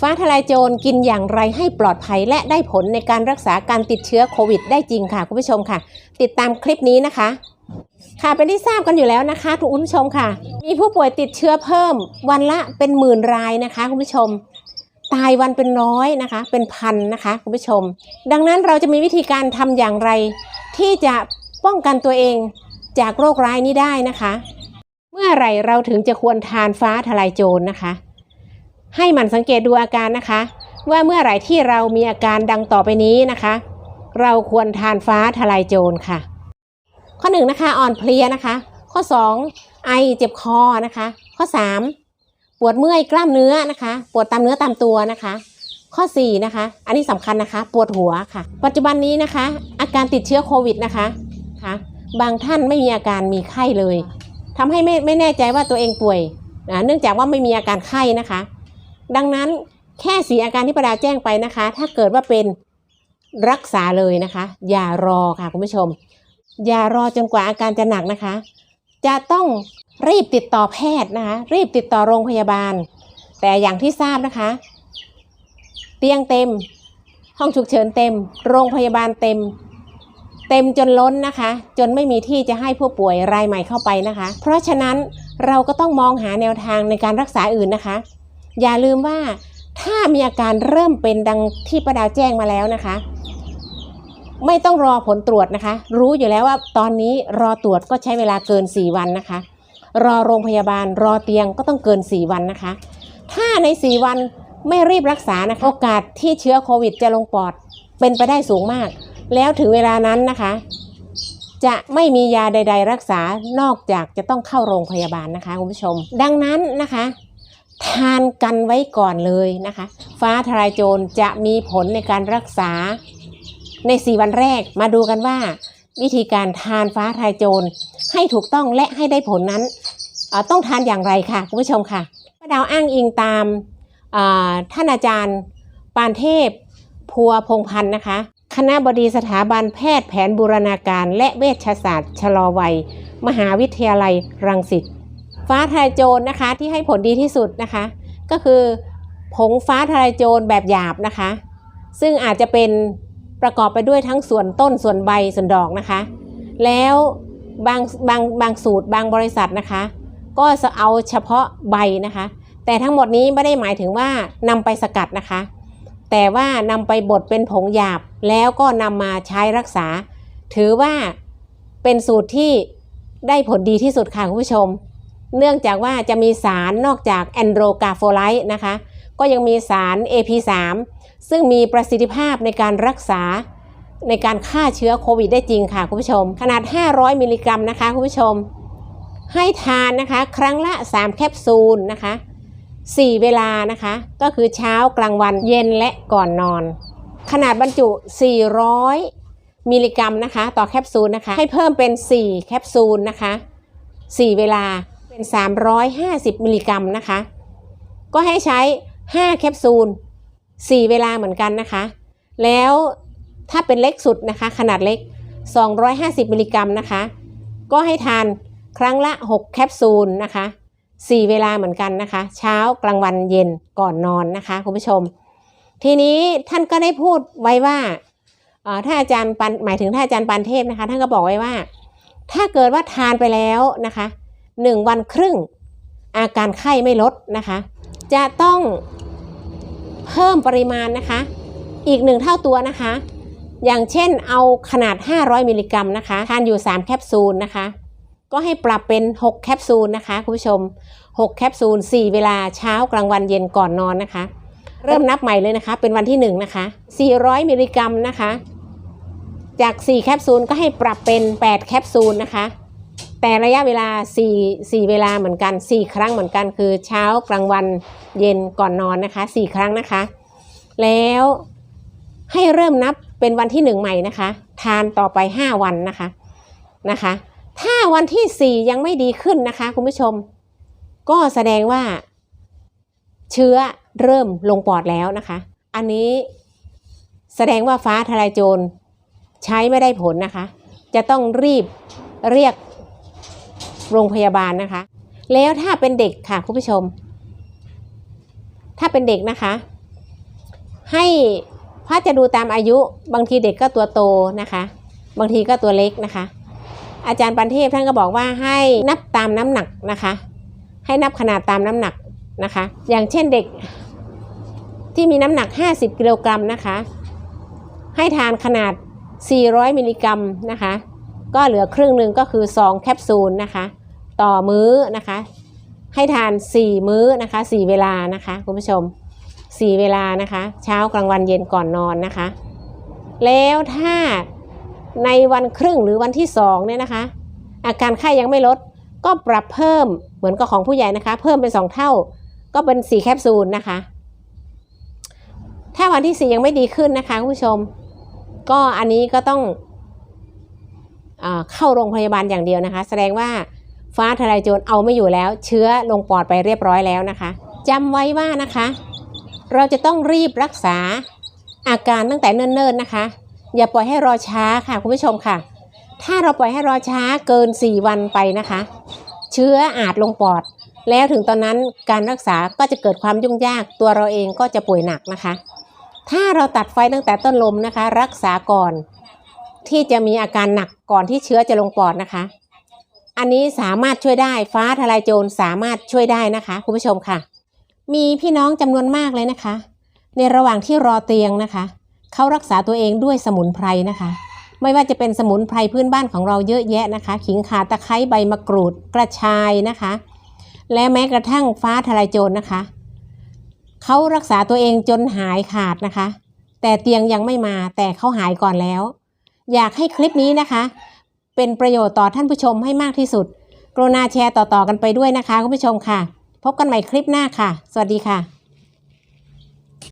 ฟ้าทลายโจรกินอย่างไรให้ปลอดภัยและได้ผลในการรักษาการติดเชื้อโควิดได้จริงค่ะคุณผู้ชมค่ะ ติดตามคลิปนี้นะคะ ค่ะเป็นที่ทราบกันอยู่แล้วนะคะทุกคุณผู้ชมค่ะ มีผู้ป่วยติดเชื้อเพิ่มวันละเป็นหมื่นรายนะคะคุณผู้ชม ตายวันเป็นร้อยนะคะ เป็นพันนะคะคุณผู้ชม ดังนั้นเราจะมีวิธีการทำอย่างไร ที่จะป้องกันตัวเองจากโรคร้ายนี้ได้นะคะ เมื่อไหร่เราถึงจะควรทานฟ้าทลายโจรนะคะ ให้หมันสังเกตดูอาการนะคะ ว่าเมื่อไหร่ที่เรามีอาการดังต่อไปนี้นะคะ เราควรทานฟ้าทลายโจรค่ะ ข้อหนึ่งนะคะอ่อนเพลียนะคะ ข้อสองไอเจ็บคอนะคะ ข้อสามปวดเมื่อยกล้ามเนื้อนะคะ ปวดตามเนื้อตามตัวนะคะข้อสี่นะคะ อันนี้สำคัญนะคะ ปวดหัวค่ะ ปัจจุบันนี้นะคะ อาการติดเชื้อโควิดนะคะค่ะบางท่านไม่มีอาการมีไข้เลยทำให้ไม่ไม่แน่ใจว่าตัวเองป่วยนะเนื่องจากว่าไม่มีอาการไข้นะคะ ดังนั้นแค่สีอาการที่ประดาแจ้งไปนะคะ ถ้าเกิดว่าเป็นรักษาเลยนะคะ อย่ารอค่ะคุณผู้ชม อย่ารอจนกว่าอาการจะหนักนะคะ จะต้องรีบติดต่อแพทย์นะคะ รีบติดต่อโรงพยาบาล แต่อย่างที่ทราบนะคะ เตียงเต็ม ห้องฉุกเฉินเต็ม โรงพยาบาลเต็ม เต็มจนล้นนะคะ จนไม่มีที่จะให้ผู้ป่วยรายใหม่เข้าไปนะคะ เพราะฉะนั้นเราก็ต้องมองหาแนวทางในการรักษาอื่นนะคะ อย่าลืมว่าถ้ามีอาการเริ่มเป็นดังที่ประดาวแจ้งมาแล้วนะคะ ไม่ต้องรอผลตรวจนะคะ รู้อยู่แล้วว่าตอนนี้รอตรวจก็ใช้เวลาเกิน 4 วันนะคะ รอโรงพยาบาลรอเตียงก็ต้องเกิน 4 วันนะคะ ถ้าใน 4 วันไม่รีบรักษานะคะโอกาสที่เชื้อโควิดจะลงปอดเป็นไปได้สูงมาก แล้วถึงเวลานั้นนะคะ จะไม่มียาใด ๆ รักษานอกจากจะต้องเข้าโรงพยาบาลนะคะคุณผู้ชม ดังนั้นนะคะ ทานกันไว้ก่อนเลยนะคะ ฟ้าทลายโจรจะมีผลในการรักษาใน 4 วันแรกมาดูกันว่า วิธีการทานฟ้าทลายโจรให้ถูกต้องและให้ได้ผลนั้นต้องทานอย่างไรค่ะคุณผู้ชมค่ะป้าดาวอ้างอิงตามท่านอาจารย์ปานเทพพัวพงพันธ์นะคะ คณะบดีสถาบันแพทย์แผนบูรณาการ และเวชศาสตร์ ชะลอวัย มหาวิทยาลัยรังสิต ฟ้าทลายโจรนะคะที่ให้ผลดีที่สุดนะคะ ก็คือผงฟ้าทลายโจรแบบหยาบนะคะ ซึ่งอาจจะเป็นประกอบไปด้วยทั้งส่วนต้นส่วนใบส่วนดอกนะคะ แล้วบางบางบางสูตรบางบริษัทนะคะ ก็จะเอาเฉพาะใบนะคะ แต่ทั้งหมดนี้ไม่ได้หมายถึงว่านำไปสกัดนะคะ แต่ว่านำไปบดเป็นผงหยาบแล้วก็นำมาใช้รักษา ถือว่าเป็นสูตรที่ได้ผลดีที่สุดค่ะคุณผู้ชม เนื่องจากว่าจะมีสารนอกจากแอนโดรกาโฟไลต์นะคะ ก็ยังมีสาร AP3 ซึ่งมีประสิทธิภาพในการรักษาในการฆ่าเชื้อโควิดได้จริงค่ะคุณผู้ชม ขนาด 500 มิลลิกรัมนะคะคุณผู้ชม ให้ทานนะคะ ครั้งละ 3 แคปซูลนะคะ 4 เวลานะคะ ก็คือเช้ากลางวันเย็นและก่อนนอน ขนาดบรรจุ 400 มิลลิกรัมนะคะ ต่อแคปซูลนะคะ ให้เพิ่มเป็น 4 แคปซูลนะคะ 4 เวลา เป็น 350 มิลลิกรัมนะคะ ก็ให้ใช้ 5 แคปซูล 4 เวลาเหมือนกันนะคะ แล้วถ้าเป็นเล็กสุดนะคะ ขนาดเล็ก 250 มิลลิกรัมนะคะ ก็ให้ทานครั้งละ 6 แคปซูลนะคะ 4 เวลาเหมือนกันนะคะ เช้ากลางวันเย็นก่อนนอนนะคะคุณผู้ชม ทีนี้ท่านก็ได้พูดไว้ว่าถ้าอาจารย์ปันหมายถึงถ้าอาจารย์ปันเทพนะคะ ท่านก็บอกไว้ว่า ถ้าเกิดว่าทานไปแล้วนะคะ หนึ่งวันครึ่ง อาการไข้ไม่ลดนะคะ จะต้องเพิ่มปริมาณนะคะ อีกหนึ่งเท่าตัวนะคะ อย่างเช่นเอาขนาด 500 มิลลิกรัมนะคะทานอยู่ 3 แคปซูลนะคะ ก็ให้ปรับเป็น 6 แคปซูลนะคะคุณผู้ชม 6 แคปซูล 4 เวลาเช้ากลางวันเย็นก่อนนอนนะคะ เริ่มนับใหม่เลยนะคะ เป็นวันที่ 1 นะคะ 400 มิลลิกรัมนะคะ จาก 4 แคปซูลก็ให้ปรับเป็น 8 แคปซูลนะคะ แต่ระยะเวลา4 4เวลาเหมือนกัน 4 ครั้งเหมือนกัน คือเช้ากลางวันเย็นก่อนนอนนะคะ 4 ครั้งนะคะ แล้วให้เริ่มนับเป็นวันที่ 1 ใหม่นะคะ ทานต่อไป 5 วันนะคะนะคะ ถ้าวันที่ 4 ยังไม่ดีขึ้นนะคะ คุณผู้ชม ก็แสดงว่า เชื้อเริ่มลงปอดแล้วนะคะ อันนี้แสดงว่าฟ้าทลายโจรใช้ไม่ได้ผลนะคะ จะต้องรีบเรียก โรงพยาบาลนะคะ แล้วถ้าเป็นเด็กค่ะคุณผู้ชม ถ้าเป็นเด็กนะคะ ให้พระจะดูตามอายุบางทีเด็กก็ตัวโตนะคะ บางทีก็ตัวเล็กนะคะ อาจารย์ปันเทพท่านก็บอกว่าให้นับตามน้ำหนักนะคะ ให้นับขนาดตามน้ำหนักนะคะ อย่างเช่นเด็กที่มีน้ำหนัก 50 กิโลกรัมนะคะ ให้ทานขนาด 400 มิลลิกรัมนะคะ ก็เหลือครึ่งหนึ่งก็คือ 2 แคปซูลนะคะ ต่อมื้อนะคะ ให้ทาน 4 มื้อนะคะ 4 เวลานะคะคุณผู้ชม 4 เวลานะคะ เช้ากลางวันเย็นก่อนนอนนะคะ แล้วถ้าในวันครึ่งหรือวันที่2เนี่ยนะคะ อาการไข้ยังไม่ลดก็ปรับเพิ่มเหมือนกับของผู้ใหญ่นะคะ เพิ่มเป็น 2 เท่า ก็เป็น 4 แคปซูลนะคะ ถ้าวันที่ 4 ยังไม่ดีขึ้นนะคะคุณผู้ชม ก็อันนี้ก็ต้อง เข้าโรงพยาบาลอย่างเดียวนะคะ แสดงว่าฟ้าทลายโจรเอาไม่อยู่แล้ว เชื้อลงปอดไปเรียบร้อยแล้วนะคะจำไว้ว่านะคะ เราจะต้องรีบรักษาอาการตั้งแต่เนิ่นๆนะคะ อย่าปล่อยให้รอช้าค่ะคุณผู้ชมค่ะ ถ้าเราปล่อยให้รอช้าเกิน 4 วันไปนะคะ เชื้ออาจลงปอด แล้วถึงตอนนั้นการรักษาก็จะเกิดความยุ่งยากตัวเราเองก็จะป่วยหนักนะคะ ถ้าเราตัดไฟตั้งแต่ต้นลมนะคะ รักษาก่อน ที่จะมีอาการหนักก่อนที่เชื้อจะลงปอดนะคะ อันนี้สามารถช่วยได้ฟ้าทลายโจรสามารถช่วยได้นะคะ คุณผู้ชมค่ะ มีพี่น้องจำนวนมากเลยนะคะ ในระหว่างที่รอเตียงนะคะ เขารักษาตัวเองด้วยสมุนไพรนะคะ ไม่ว่าจะเป็นสมุนไพรพื้นบ้านของเราเยอะแยะนะคะ ขิงข่าตะไคร้ใบมะกรูดกระชายนะคะ และแม้กระทั่งฟ้าทลายโจรนะคะเขารักษาตัวเองจนหายขาดนะคะ แต่เตียงยังไม่มาแต่เขาหายก่อนแล้ว อยากให้คลิปนี้นะคะ เป็นประโยชน์ต่อท่านผู้ชมให้มากที่สุด กรุณาแชร์ต่อๆกันไปด้วยนะคะคุณผู้ชมค่ะ พบกันใหม่คลิปหน้าค่ะ สวัสดีค่ะ